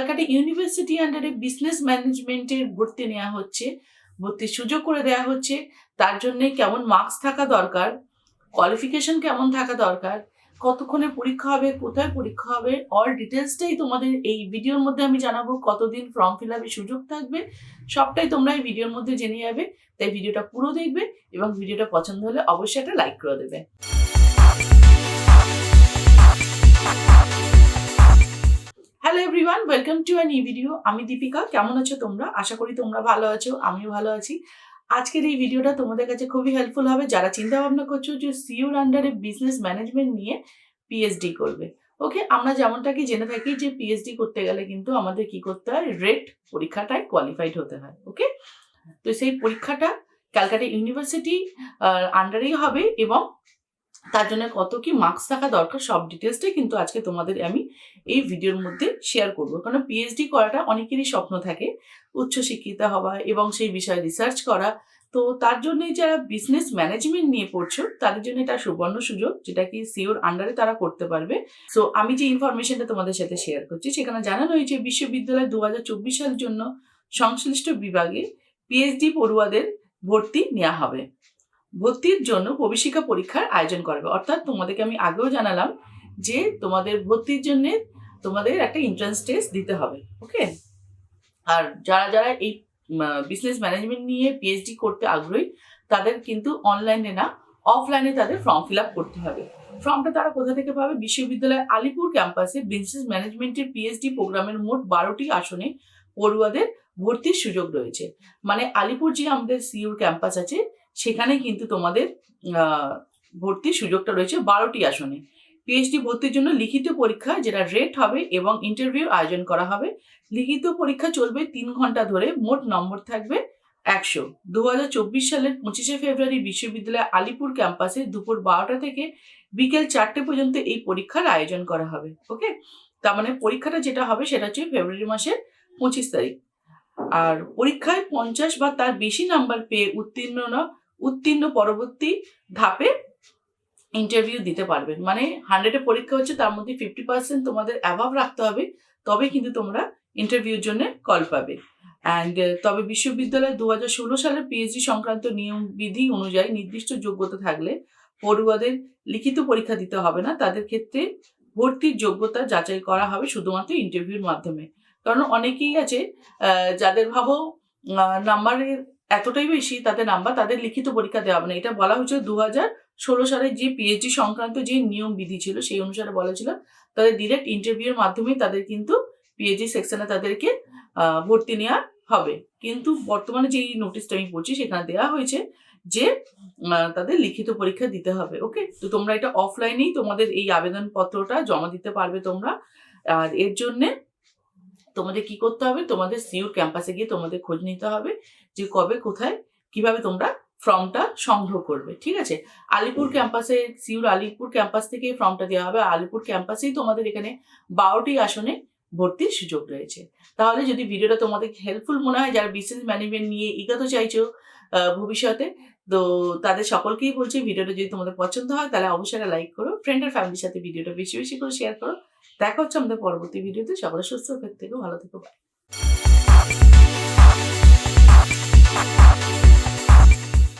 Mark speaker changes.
Speaker 1: Calcutta university আন্ডারে business ম্যানেজমেন্টের ভর্তি নেওয়া হচ্ছে ভর্তির সুযোগ করে দেওয়া হচ্ছে, তার জন্যে কেমন মার্কস থাকা দরকার কোয়ালিফিকেশন কেমন থাকা দরকার, কতক্ষণে পরীক্ষা হবে, কোথায় পরীক্ষা হবে অল ডিটেলসটাই তোমাদের এই ভিডিওর মধ্যে আমি জানাব, কতদিন ফর্ম ফিল আপের সুযোগ থাকবে, সবটাই তোমরা এই ভিডিওর মধ্যে জেনে যাবে, তাই ভিডিওটা পুরো দেখবে এবং ভিডিওটা পছন্দ হলে অবশ্যই একটা লাইক করে দেবে। Hello everyone welcome to a new video আমি দীপিকা, কেমন আছো তোমরা? আশা করি তোমরা ভালো আছো, আমিও ভালো আছি। আজকের এই ভিডিওটা তোমাদের কাছে খুবই হেল্পফুল হবে। যারা চিন্তা ভাবনা করছ যে সিউর আন্ডারে বিজনেস ম্যানেজমেন্ট নিয়ে পিএইচডি করবে। ওকে আমরা যেমনটা কি জেনে থাকি যে পিএইচডি করতে গেলে কিন্তু আমাদের কি করতে হয়? রেট পরীক্ষাটায় কোয়ালিফাইড হতে হয়। ওকে তো সেই পরীক্ষাটা ক্যালকাটা ইউনিভার্সিটি আন্ডারেই হবে এবং তার জন্য কত কি মার্কস থাকা দরকার সব ডিটেলসটাই কিন্তু আজকে তোমাদের আমি এই ভিডিওর মধ্যে শেয়ার করব। কারণ পিএইচডি করাটা অনেকেরই স্বপ্ন থাকে উচ্চশিক্ষিত হওয়া এবং সেই বিষয়ে রিসার্চ করা। তো তার জন্য যারা বিজনেস ম্যানেজমেন্ট নিয়ে পড়ছো, তাদের জন্য এটা সুবর্ণ সুযোগ, যেটা কি সিওর আন্ডারে তারা করতে পারবে। সো আমি যে ইনফরমেশনটা তোমাদের সাথে শেয়ার করছি, সেখানে জানানো হয়েছে বিশ্ববিদ্যালয় দু হাজার চব্বিশ সালের জন্য সংশ্লিষ্ট বিভাগে পিএইচডি পড়ুয়াদের ভর্তি নেওয়া হবে। ভর্তির জন্য প্রবেশিকা পরীক্ষার আয়োজন করবে। অর্থাৎ তোমাদেরকে আমি আগেও জানালাম যে তোমাদের ভর্তির জন্য তোমাদের একটা এন্ট্রান্স টেস্ট দিতে হবে ওকে আর যারা যারা এই বিজনেস ম্যানেজমেন্ট নিয়ে পিএইচডি করতে আগ্রহী, তাদের কিন্তু অনলাইনে না অফলাইনে তাদের ফর্ম ফিল আপ করতে হবে। ফর্মটা তারা কোথা থেকে পাবে? বিশ্ববিদ্যালয় আলিপুর ক্যাম্পাসে বিজনেস ম্যানেজমেন্টের পিএইচডি প্রোগ্রামের মোট বারোটি আসনে পড়ুয়াদের ভর্তির সুযোগ রয়েছে। মানে আলিপুর যে আমাদের সিউর ক্যাম্পাস আছে সেখানে কিন্তু তোমাদের ভর্তির সুযোগটা রয়েছে বারোটি আসনে। পিএইচডি ভর্তির জন্য লিখিত পরীক্ষা, যেটা রেট হবে এবং ইন্টারভিউ আয়োজন করা হবে, লিখিত পরীক্ষা চলবে তিন ঘণ্টা ধরে, মোট নম্বর থাকবে একশো। দু সালের পঁচিশে ফেব্রুয়ারি বিশ্ববিদ্যালয় আলিপুর ক্যাম্পাসে দুপুর বারোটা থেকে বিকেল চারটে পর্যন্ত এই পরীক্ষার আয়োজন করা হবে, ওকে? তার মানে পরীক্ষাটা যেটা হবে সেটা হচ্ছে ফেব্রুয়ারি মাসের পঁচিশ তারিখ। আর পরীক্ষায় পঞ্চাশ বা তার বেশি নাম্বার পেয়ে উত্তীর্ণ উত্তীর্ণ পরবর্তী ধাপে ইন্টারভিউ দিতে পারবেন মানে হান্ড্রেডে পরীক্ষা হচ্ছে, তার মধ্যে ফিফটি পার্সেন্ট তোমাদের অ্যাভাব রাখতে হবে তবে কিন্তু তোমরা ইন্টারভিউর জন্য কল পাবে। অ্যান্ড তবে বিশ্ববিদ্যালয় দু হাজার ষোলো সালের পিএইচডি সংক্রান্ত নিয়ম বিধি অনুযায়ী নির্দিষ্ট যোগ্যতা থাকলে পড়ুয়াদের লিখিত পরীক্ষা দিতে হবে না। তাদের ক্ষেত্রে ভর্তির যোগ্যতা যাচাই করা হবে শুধুমাত্র ইন্টারভিউর মাধ্যমে। কারণ অনেকেই আছে যাদের ভাবো নাম্বারের এতটাই বেশি তাদের নাম্বার, তাদের লিখিত পরীক্ষা দেওয়া হবে না। এটা বলা হয়েছিল দু হাজার ষোলো সালে যে পিএইচডি সংক্রান্ত যে নিয়ম বিধি ছিল, সেই অনুসারে বলা ছিল। তাদের ডিরেক্ট ইন্টারভিউর মাধ্যমেই তাদের কিন্তু পিএইচডি সেকশনে তাদেরকে ভর্তি নেওয়া হবে। কিন্তু বর্তমানে যে নোটিশটা আমি পড়ছি, সেখানে দেওয়া হয়েছে যে তাদের লিখিত পরীক্ষা দিতে হবে ওকে তো তোমরা এটা অফলাইনেই তোমাদের এই আবেদনপত্রটা জমা দিতে পারবে তোমরা। আর এর জন্যে তোমাদের কি করতে হবে? তোমাদের সিউর ক্যাম্পাসে গিয়ে তোমাদের খোঁজ নিতে হবে যে কবে কোথায় কীভাবে তোমরা ফর্মটা সংগ্রহ করবে ঠিক আছে? আলিপুর ক্যাম্পাসে সিউর আলিপুর ক্যাম্পাস থেকে ফর্মটা দেওয়া হবে। আলিপুর ক্যাম্পাসেই তোমাদের এখানে বারোটি আসনে ভর্তির সুযোগ রয়েছে। তাহলে যদি ভিডিওটা তোমাদের হেল্পফুল মনে হয় যারা বিজনেস ম্যানেজমেন্ট নিয়ে এগোতে চাইছো আহ, ভবিষ্যতে তো তাদের সকলকেই বলছি ভিডিওটা যদি তোমাদের পছন্দ হয়, তাহলে অবশ্যই লাইক করো। ফ্রেন্ড আর ফ্যামিলির সাথে ভিডিওটা বেশি বেশি করে শেয়ার করো। দেখা হচ্ছে আমাদের পরবর্তী ভিডিওতে। সকলে সুস্থ থেকে, ভালো থেকো। বাই